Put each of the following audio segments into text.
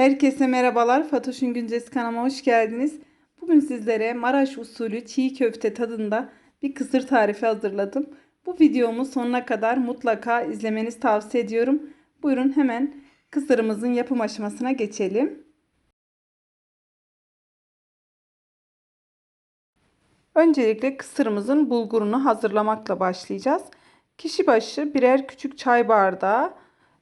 Herkese merhabalar. Fatoş'un Güncesi kanalıma hoş geldiniz. Bugün sizlere Maraş usulü çiğ köfte tadında bir kısır tarifi hazırladım. Bu videomu sonuna kadar mutlaka izlemenizi tavsiye ediyorum. Buyurun hemen kısırımızın yapım aşamasına geçelim. Öncelikle kısırımızın bulgurunu hazırlamakla başlayacağız. Kişi başı birer küçük çay bardağı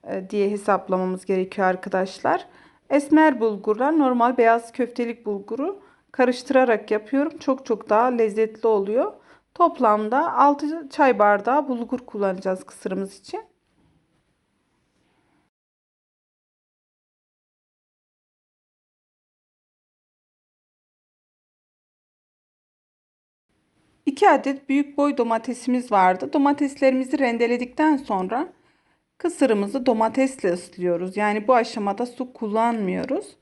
e, diye hesaplamamız gerekiyor arkadaşlar. Esmer bulgurla normal beyaz köftelik bulguru karıştırarak yapıyorum. Çok çok daha lezzetli oluyor. Toplamda 6 çay bardağı bulgur kullanacağız kısırımız için. İki adet büyük boy domatesimiz vardı. Domateslerimizi rendeledikten sonra kısırımızı domatesle ıslıyoruz. Yani bu aşamada su kullanmıyoruz.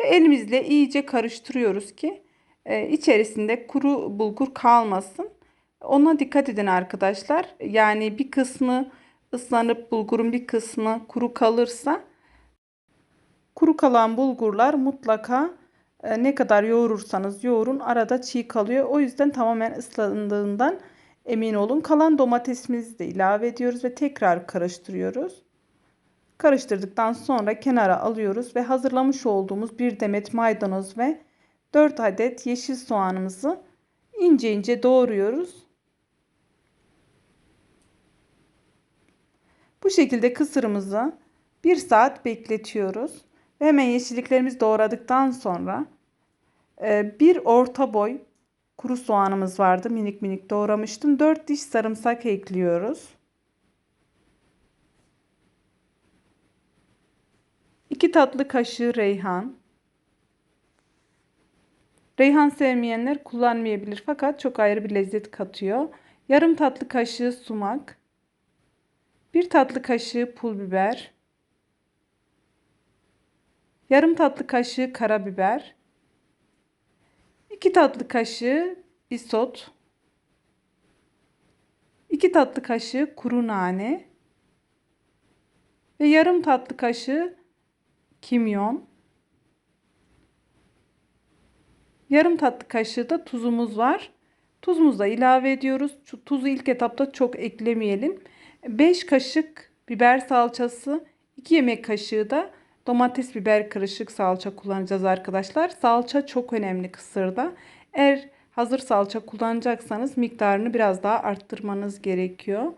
Ve elimizle iyice karıştırıyoruz ki e, içerisinde kuru bulgur kalmasın. Ona dikkat edin arkadaşlar. Yani bir kısmı ıslanıp bulgurun bir kısmı kuru kalırsa kuru kalan bulgurlar mutlaka e, ne kadar yoğurursanız yoğurun arada çiğ kalıyor. O yüzden tamamen ıslandığından emin olun. Kalan domatesimizi de ilave ediyoruz ve tekrar karıştırıyoruz. Karıştırdıktan sonra kenara alıyoruz ve hazırlamış olduğumuz bir demet maydanoz ve 4 adet yeşil soğanımızı ince ince doğruyoruz. Bu şekilde kısırımızı 1 saat bekletiyoruz. Ve hemen yeşilliklerimizi doğradıktan sonra e, bir orta boy kuru soğanımız vardı. Minik minik doğramıştım. 4 diş sarımsak ekliyoruz. 2 tatlı kaşığı reyhan. Reyhan sevmeyenler kullanmayabilir fakat çok ayrı bir lezzet katıyor. Yarım tatlı kaşığı sumak. 1 tatlı kaşığı pul biber. Yarım tatlı kaşığı karabiber. 2 tatlı kaşığı isot. 2 tatlı kaşığı kuru nane. Ve yarım tatlı kaşığı kimyon. Yarım tatlı kaşığı da tuzumuz var. Tuzumuzu da ilave ediyoruz. Tuzu ilk etapta çok eklemeyelim. 5 kaşık biber salçası, 2 yemek kaşığı da domates biber karışık salça kullanacağız arkadaşlar. Salça çok önemli kısırda. Eğer hazır salça kullanacaksanız miktarını biraz daha arttırmanız gerekiyor.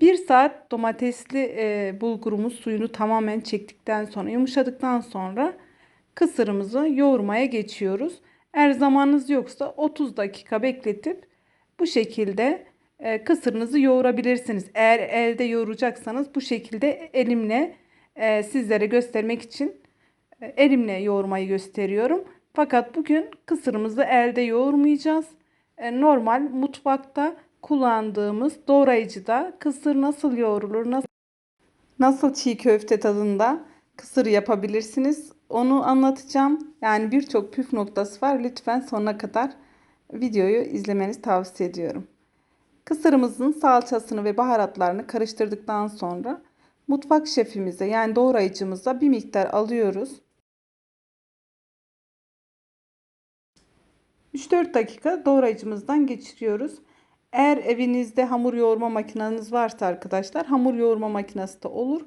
1 saat domatesli e, bulgurumuz suyunu tamamen çektikten sonra yumuşadıktan sonra kısırımızı yoğurmaya geçiyoruz. Eğer zamanınız yoksa 30 dakika bekletip bu şekilde e, kısırınızı yoğurabilirsiniz. Eğer elde yoğuracaksanız bu şekilde elimle e, sizlere göstermek için e, elimle yoğurmayı gösteriyorum. Fakat bugün kısırımızı elde yoğurmayacağız. E, normal mutfakta kullandığımız doğrayıcıda kısır nasıl yoğrulur, nasıl, nasıl çiğ köfte tadında kısır yapabilirsiniz. Onu anlatacağım. Yani birçok püf noktası var. Lütfen sonuna kadar videoyu izlemenizi tavsiye ediyorum. Kısırımızın salçasını ve baharatlarını karıştırdıktan sonra mutfak şefimize yani doğrayıcımıza bir miktar alıyoruz. 3-4 dakika doğrayıcımızdan geçiriyoruz. Eğer evinizde hamur yoğurma makineniz varsa arkadaşlar hamur yoğurma makinesi de olur.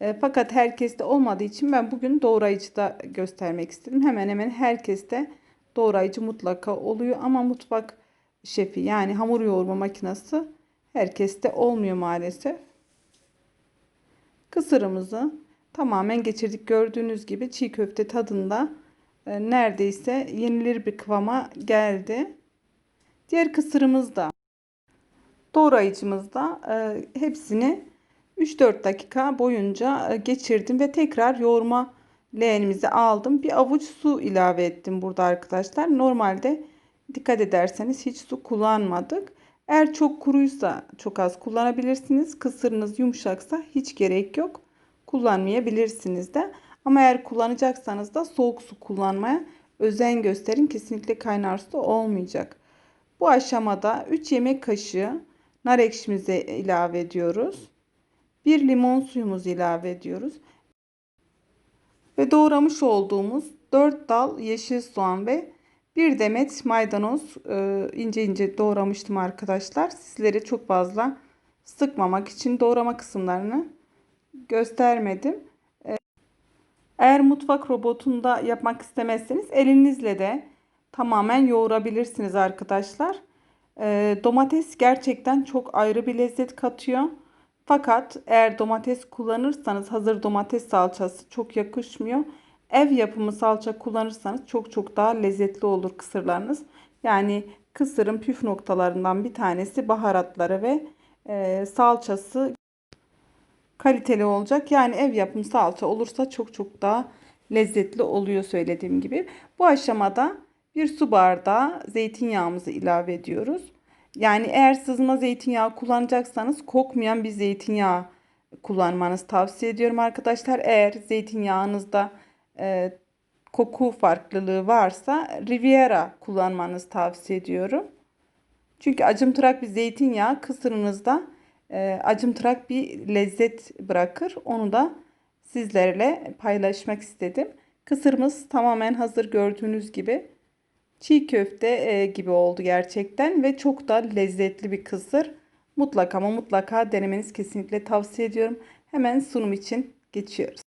E, fakat herkeste olmadığı için ben bugün doğrayıcıda göstermek istedim. Hemen hemen herkeste doğrayıcı mutlaka oluyor ama mutfak şefi yani hamur yoğurma makinesi herkeste olmuyor maalesef. Kısırımızı tamamen geçirdik. Gördüğünüz gibi çiğ köfte tadında e, neredeyse yenilir bir kıvama geldi. Diğer kısırımız da doğrayıcımızda e, hepsini 3-4 dakika boyunca e, geçirdim ve tekrar yoğurma leğenimize aldım. Bir avuç su ilave ettim burada arkadaşlar. Normalde dikkat ederseniz hiç su kullanmadık. Eğer çok kuruysa çok az kullanabilirsiniz. Kısırınız yumuşaksa hiç gerek yok. Kullanmayabilirsiniz de. Ama eğer kullanacaksanız da soğuk su kullanmaya özen gösterin. Kesinlikle kaynar su olmayacak. Bu aşamada 3 yemek kaşığı nar ekşimizi ilave ediyoruz. Bir limon suyumuzu ilave ediyoruz. ve doğramış olduğumuz 4 dal yeşil soğan ve bir demet maydanoz e, ince ince doğramıştım arkadaşlar. Sizlere çok fazla sıkmamak için doğrama kısımlarını göstermedim. E, Eğer mutfak robotunda yapmak istemezseniz elinizle de tamamen yoğurabilirsiniz arkadaşlar. E, domates gerçekten çok ayrı bir lezzet katıyor. Fakat eğer domates kullanırsanız hazır domates salçası çok yakışmıyor. Ev yapımı salça kullanırsanız çok çok daha lezzetli olur kısırlarınız. Yani kısırın püf noktalarından bir tanesi baharatları ve e, salçası kaliteli olacak. Yani ev yapımı salça olursa çok çok daha lezzetli oluyor söylediğim gibi. Bu aşamada bir su bardağı zeytinyağımızı ilave ediyoruz. Yani eğer sızma zeytinyağı kullanacaksanız kokmayan bir zeytinyağı kullanmanızı tavsiye ediyorum arkadaşlar. Eğer zeytinyağınızda e, koku farklılığı varsa Riviera kullanmanızı tavsiye ediyorum. Çünkü acımtırak bir zeytinyağı kısırınızda e, acımtırak bir lezzet bırakır. Onu da sizlerle paylaşmak istedim. Kısırımız tamamen hazır gördüğünüz gibi. Çiğ köfte e, gibi oldu gerçekten ve çok da lezzetli bir kısır. Mutlaka ama mutlaka denemeniz kesinlikle tavsiye ediyorum. Hemen sunum için geçiyoruz.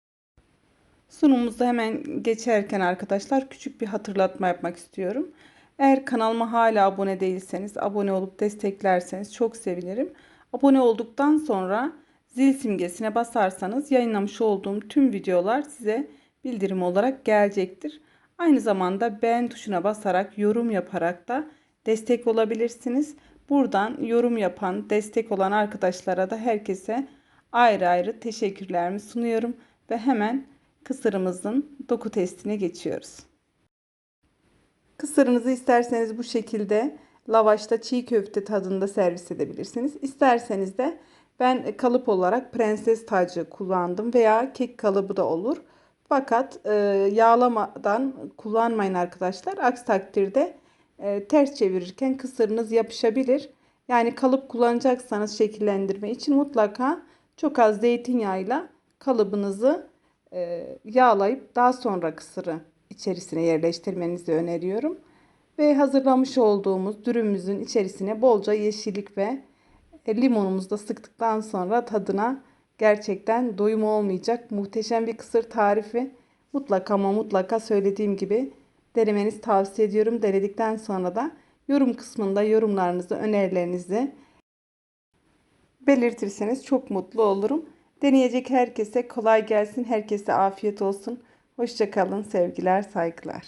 Sunumumuzda hemen geçerken arkadaşlar küçük bir hatırlatma yapmak istiyorum. Eğer kanalıma hala abone değilseniz abone olup desteklerseniz çok sevinirim. Abone olduktan sonra zil simgesine basarsanız yayınlamış olduğum tüm videolar size bildirim olarak gelecektir. Aynı zamanda beğen tuşuna basarak yorum yaparak da destek olabilirsiniz. Buradan yorum yapan, destek olan arkadaşlara da herkese ayrı ayrı teşekkürlerimi sunuyorum ve hemen kısırımızın doku testine geçiyoruz. Kısırınızı isterseniz bu şekilde lavaşta çiğ köfte tadında servis edebilirsiniz. İsterseniz de ben kalıp olarak prenses tacı kullandım veya kek kalıbı da olur. Fakat e, yağlamadan kullanmayın arkadaşlar. Aksi takdirde e, ters çevirirken kısırınız yapışabilir. Yani kalıp kullanacaksanız şekillendirme için mutlaka çok az zeytinyağıyla kalıbınızı yağlayıp daha sonra kısırı içerisine yerleştirmenizi öneriyorum. Ve hazırlamış olduğumuz dürümümüzün içerisine bolca yeşillik ve e, limonumuzu da sıktıktan sonra tadına gerçekten doyum olmayacak muhteşem bir kısır tarifi. Mutlaka ama mutlaka söylediğim gibi denemenizi tavsiye ediyorum. Denedikten sonra da yorum kısmında yorumlarınızı, önerilerinizi belirtirseniz çok mutlu olurum. Deneyecek herkese kolay gelsin, herkese afiyet olsun. Hoşçakalın, sevgiler, saygılar.